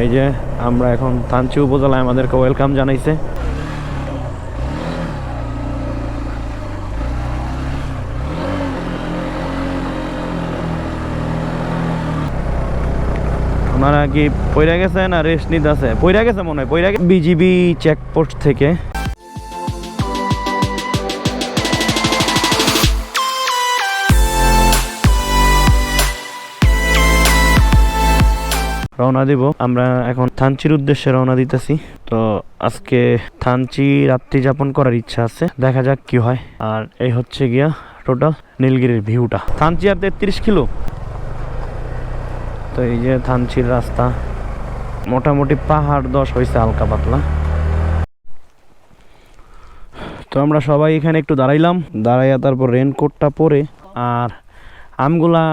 এই যে আমরা এখন থানচি উপজেলায় আমাদেরকে ওয়েলকাম জানাইছে। আপনারা কি পইরা গেছে না রেস্ট নিতে আছে? পইরা গেছে মনে হয়, পইরা বিজিবি চেকপোস্ট থেকে। রওনা দিব। আমরা এখন থানচির উদ্দেশ্যে রওনা দিতেছি। তো আজকে থানচি রাত্রি যাপন করার ইচ্ছা আছে। দেখা যাক কি হয়। আর এই হচ্ছে গিয়া টোটাল নীলগিরির ভিউটা। থানচি আর তেত্রিশ কিলো। তো এই যে থানচির রাস্তা। মোটামুটি পাহাড় দশ হয়েছে হালকা পাতলা। তো আমরা সবাই এখানে একটু দাঁড়াইলাম। দাঁড়াইয়া তারপর রেনকোটটা পরে আর আমগুলা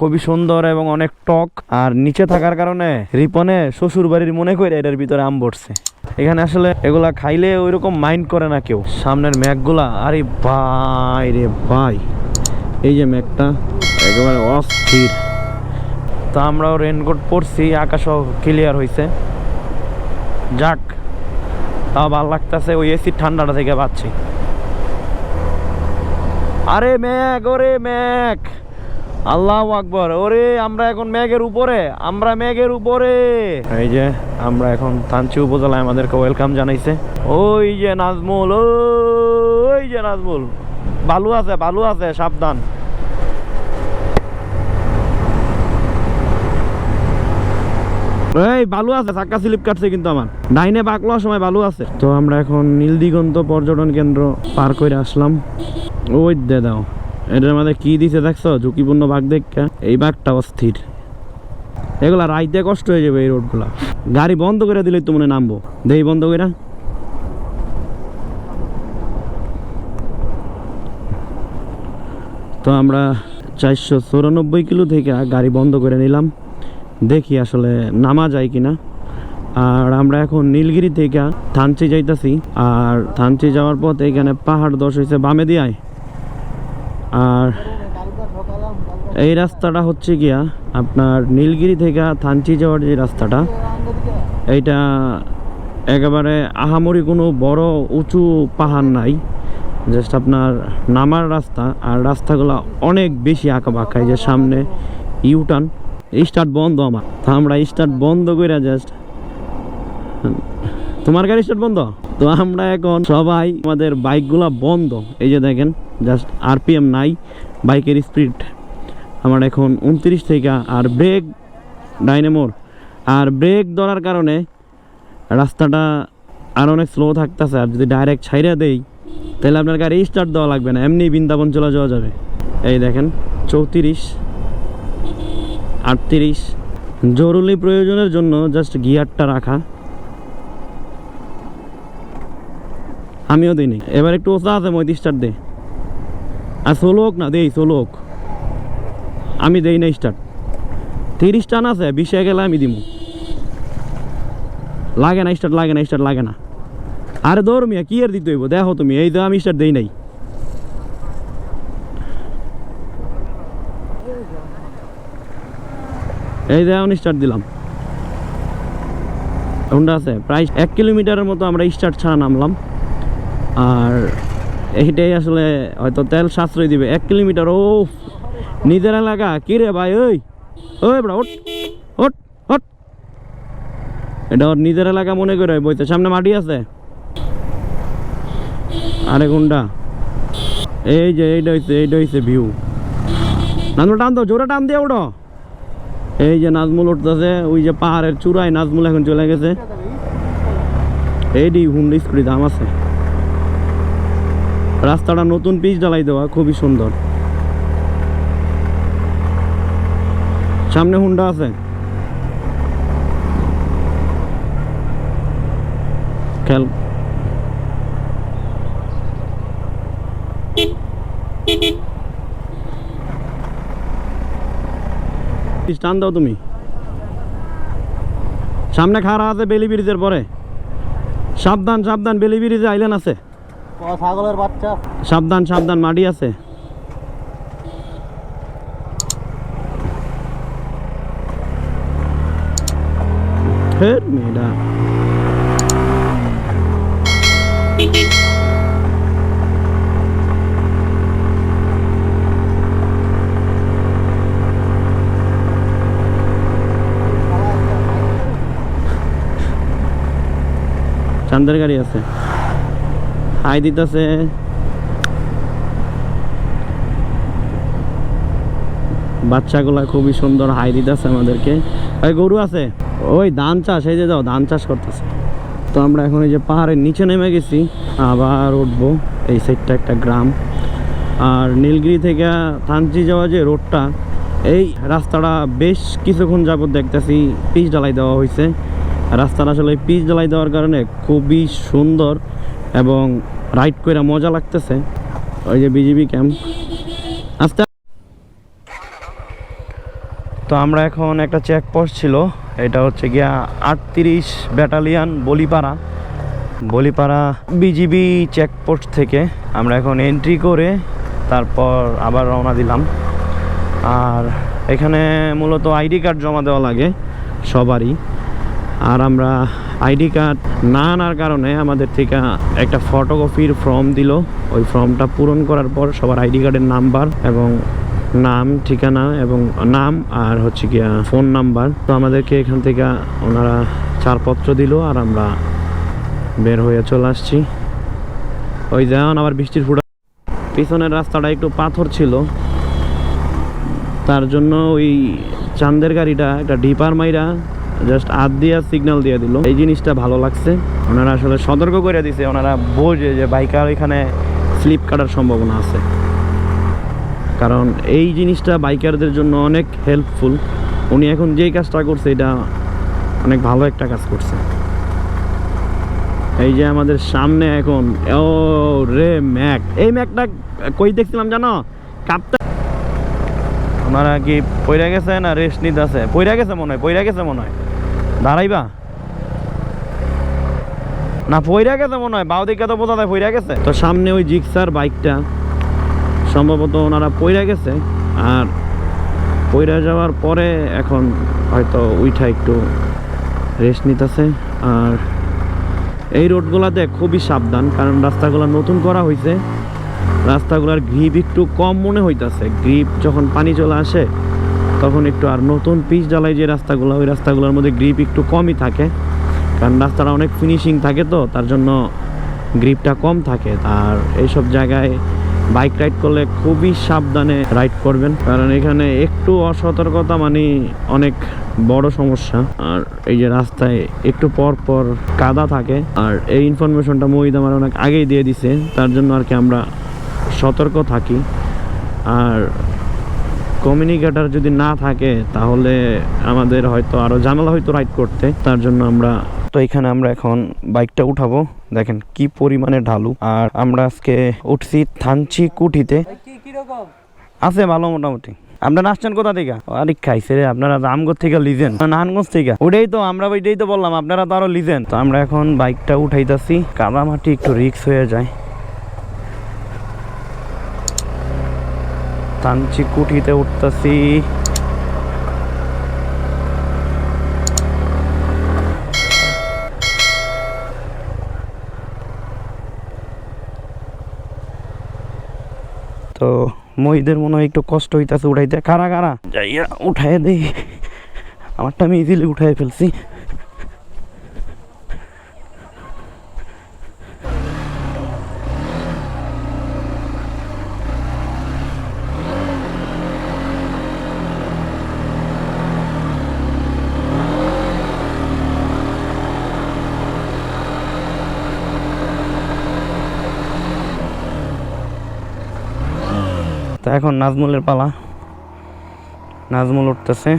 খুবই সুন্দর এবং অনেক টক। আর নিচে থাকার কারণে রিপনে শ্বশুর বাড়ির মনে করে এটার ভিতরে আম পড়ছে এখানে আসলে এগুলা খাইলে ওইরকম মাইন্ড করে না কেউ। সামনের ম্যাগগুলা, আরে ভাই রে ভাই। এই যে ম্যাগটা, একেবারে অস্থির। তো আমরাও রেনকোট পরছি, আকাশও ক্লিয়ার হয়েছে যাক, তাও ভালো লাগতেছে, ওই এসির ঠান্ডাটা থেকে পাচ্ছি আরে ম্যাগ, ওরে ম্যাগ! আল্লাহ আকবর। ওরে, আমরা এখন ম্যাগের উপরে, আমরা ম্যাগের উপরে। এই যে, আমরা এখন থানচি উপজেলায় আমাদেরকে ওয়েলকাম জানাইছে। ওই যে নাজমুল, ওই যে নাজমুল। বালু আছে বালু আছে, সাবধান। এই, বালু আছে, চাক্কা স্লিপ কাটছে কিন্তু আমার। ডাইনে বাকলোয়ার সময় বালু আছে। তো আমরা এখন নীলদিগন্ত পর্যটন কেন্দ্র পার করে আসলাম। ওই দে দাও। এটার মধ্যে কি দিছে দেখছ? ঝুঁকিপূর্ণ বাঘ দেখা। এই বাঘটা অস্থির। এগুলা রাইতে কষ্ট হয়ে যাবে এই রোডগুলা। গাড়ি বন্ধ করে দিলে তো মনে নামবো। দেই বন্ধ করে তো আমরা চারশো চৌরানব্বই কিলো থেকে গাড়ি বন্ধ করে নিলাম। দেখি আসলে নামা যায় কিনা। আর আমরা এখন নীলগিরি থেকে থানচি যাইতাছি। আর থানচি যাওয়ার পথ এখানে পাহাড় দশ হয়েছে বামে দিয়ায় আর এই রাস্তাটা হচ্ছে গিয়া আপনার নীলগিরি থেকে থানচি যাওয়ার যে রাস্তাটা, এইটা একেবারে আহামরি কোনো বড় উঁচু পাহাড় নাই জাস্ট আপনার নামার রাস্তা, আর রাস্তাগুলো অনেক বেশি আঁকা বাঁকা এই যে সামনে ইউটার্ন স্টার্ট বন্ধ আমার। আমরা স্টার্ট বন্ধ করে জাস্ট তোমার গাড়ি স্টার্ট বন্ধ? তো আমরা এখন সবাই আমাদের বাইকগুলা বন্ধ। এই যে দেখেন জাস্ট আরপিএম নাই, বাইকের স্পিড আমার এখন উনত্রিশ থেকে আর ব্রেক ডাইনামোর আর ব্রেক ধরার কারণে রাস্তাটা আর অনেক স্লো থাকতেছে। আর যদি ডাইরেক্ট ছাইরা দেই, তাহলে আপনার গাড়ি স্টার্ট দেওয়া লাগবে না। এমনি বৃন্দাবন চলে যাওয়া যাবে। এই দেখেন, চৌত্রিশ, আটত্রিশ। জরুরি প্রয়োজনের জন্য জাস্ট গিয়ারটা রাখা। আমিও দিইনি। এবার একটু ওসা আছে মই স্টার্ট দে আর ষোলো হোক না, দেই ষোলো হোক আমি দেই না স্টার্ট। তিরিশ টান আছে, বিশে গেলে আমি দিব লাগে না স্টার্ট, লাগে না স্টার্ট, লাগে না। আরে দৌড় মিয়া, কি আর দিতে হইব? দেখো তুমি, এই তো আমি স্টার্ট দেই নাই। এই দেখো স্টার্ট দিলাম। আছে, প্রায় এক কিলোমিটারের মতো আমরা স্টার্ট ছাড়া নামলাম। আর এইটাই আসলে হয়তো তেল সাশ্রয় দিবে। এক কিলোমিটার ও নিজের এলাকা। কি রে ভাই, ওই? ওই বড়া ওট ওট ওট এটা ওর নিজের এলাকা মনে করে বইতে সামনে মাটি আছে। আরে গুন্ডা। এই যে, এইটা হইছে এইটা হইছে ভিউ নাজমুল, টান দাও, জোরে টান দিয়ে ওটো এই যে নাজমুল উঠতেছে, ওই যে পাহাড়ের চূড়ায় নাজমুল এখন চলে গেছে। এইটি হুন্ডা স্কুটি দাম আছে। রাস্তাটা নতুন পিচ ঢালাই দেওয়া, খুবই সুন্দর। সামনে হুন্ডা আছে। খেল। টান দাও তুমি। সামনে খাড়া আছে বেলি ব্রিজের পরে। সাবধান সাবধান, বেলি ব্রিজে আইলেন আছে। ছাগলের বাচ্চা? সাবধান সাবধান মাটি আছে। চান্দের গাড়ি আছে। হাই দিতেছে। বাচ্চাগুলা খুবই সুন্দর হাই দিতেছে আমাদেরকে। ওই গরু আছে? ওই ধান চাষ, এই যে যাও, ধান চাষ করতেছে। তো আমরা এখন এই যে পাহাড়ের নিচে নেমে গেছি, আবার উঠবো এই সাইডটা একটা গ্রাম। আর নীলগিরি থেকে থানচি যাওয়া যে রোডটা, এই রাস্তাটা বেশ কিছুক্ষণ যাবত দেখতেছি, পিচ ঢালাই দেওয়া হয়েছে রাস্তাটা আসলে পিচ ঢালাই দেওয়ার কারণে খুবই সুন্দর। এবং রাইড করে মজা লাগতেছে। ওই যে বিজিবি ক্যাম্প। আস্তে। তো আমরা এখন একটা চেকপোস্ট ছিল। এটা হচ্ছে গিয়া আটত্রিশ battalion Balipara. Balipara BGB checkpost থেকে আমরা এখন এন্ট্রি করে তারপর আবার রওনা দিলাম। আর এখানে মূলত আইডি কার্ড জমা দেওয়া লাগে সবারই। আর আমরা আইডি কার্ড না আনার কারণে আমাদের থেকে একটা ফটোকপির ফর্ম দিল। ওই ফর্মটা পূরণ করার পর সবার আইডি কার্ডের নাম্বার এবং নাম, ঠিকানা এবং নাম আর হচ্ছে গিয়া ফোন নাম্বার। তো আমাদেরকে এখান থেকে ওনারা ছাড়পত্র দিল আর আমরা বের হয়ে চলে আসছি। ওই যেমন আবার বৃষ্টির ফুটা পিছনের রাস্তাটা একটু পাথর ছিল। তার জন্য ওই চান্দের গাড়িটা একটা ডিপার মাইরা জাস্ট হাত দিয়া সিগন্যাল দিয়ে দিল। এই জিনিসটা ভালো লাগছে। ওনারা আসলে সতর্ক করে দিছে। ওনারা বোঝে যে বাইকার এখানে স্লিপ কাটার সম্ভাবনা আছে। কারণ এই জিনিসটা বাইকারদের জন্য অনেক হেল্পফুল উনি এখন যেই কাজটা করছে, এটা অনেক ভালো একটা কাজ করছে। এই যে আমাদের সামনে এখন, ও রে ম্যাক। এই ম্যাকটা কই দেখছিলাম জানো? কাপটা ওনারা কি পইরা গেছে না রেস্ট নিতে আছে? পইরা গেছে মনে হয়, পইরা গেছে মনে হয়। দাঁড়াইবা? না পইরা গেছে মনে হয়। বাউ দিকে তো বোঝা যায় পইরা গেছে। তো সামনে ওই জিক্সার বাইকটা, সম্ভবত ওনারা পইরা গেছে। আর পইরা যাওয়ার পরে এখন হয়তো উইঠা একটু রেস্ট নিতেছে। আর এই রোডগুলোতে খুবই সাবধান, কারণ রাস্তাগুলো নতুন করা হয়েছে রাস্তাগুলোর গ্রিপ একটু কম মনে হইতাছে। গ্রিপ যখন পানি চলে আসে তখন একটু আর নতুন পিচ জ্বালাই যে রাস্তাগুলো, ওই রাস্তাগুলোর মধ্যে গ্রিপ একটু কমই থাকে। কারণ রাস্তাটা অনেক ফিনিশিং থাকে তো, তার জন্য গ্রিপটা কম থাকে। আর এইসব জায়গায় বাইক রাইড করলে খুবই সাবধানে রাইড করবেন। কারণ এখানে একটু অসতর্কতা মানে অনেক বড় সমস্যা। আর এই যে রাস্তায় একটু পর পর কাদা থাকে। আর এই ইনফরমেশনটা মহিদ আমার অনেক আগেই দিয়ে দিছে। তার জন্য আর কি আমরা সতর্ক থাকি। আর কমিউনিকেটার যদি না থাকে তাহলে আমাদের হয়তো আরও জানালা হয়তো রাইড করতে। তার জন্য আমরা তো এখানে আমরা এখন বাইকটা উঠাবো। দেখেন কি পরিমাণে ঢালু। আর আমরা আজকে উঠছি থানচি কুঠিতে আছে ভালো মোটামুটি। আপনারা আসছেন কোথা থেকে? আরে খাইছে রে আপনারা রামগঞ্জ থেকে লিজেন। নারায়ণগঞ্জ থেকে। ওটাই তো আমরা ওইটাই তো বললাম আপনারা তো আরও লিজেন। তো আমরা এখন বাইকটা উঠাইতাছি। কাদামাটি একটু রিক্স হয়ে যায়। তানচি কুঠিতে উঠতেছি। তো মহিদের মনে হয় একটু কষ্ট হইতাছে উঠাইতে। কারা কারা? যাইয়া উঠাই দেই। আমারটা আমি ইজিলি উঠাই ফেলছি। এখন নাজমুলের পালা। নাজমুল উঠতেছে।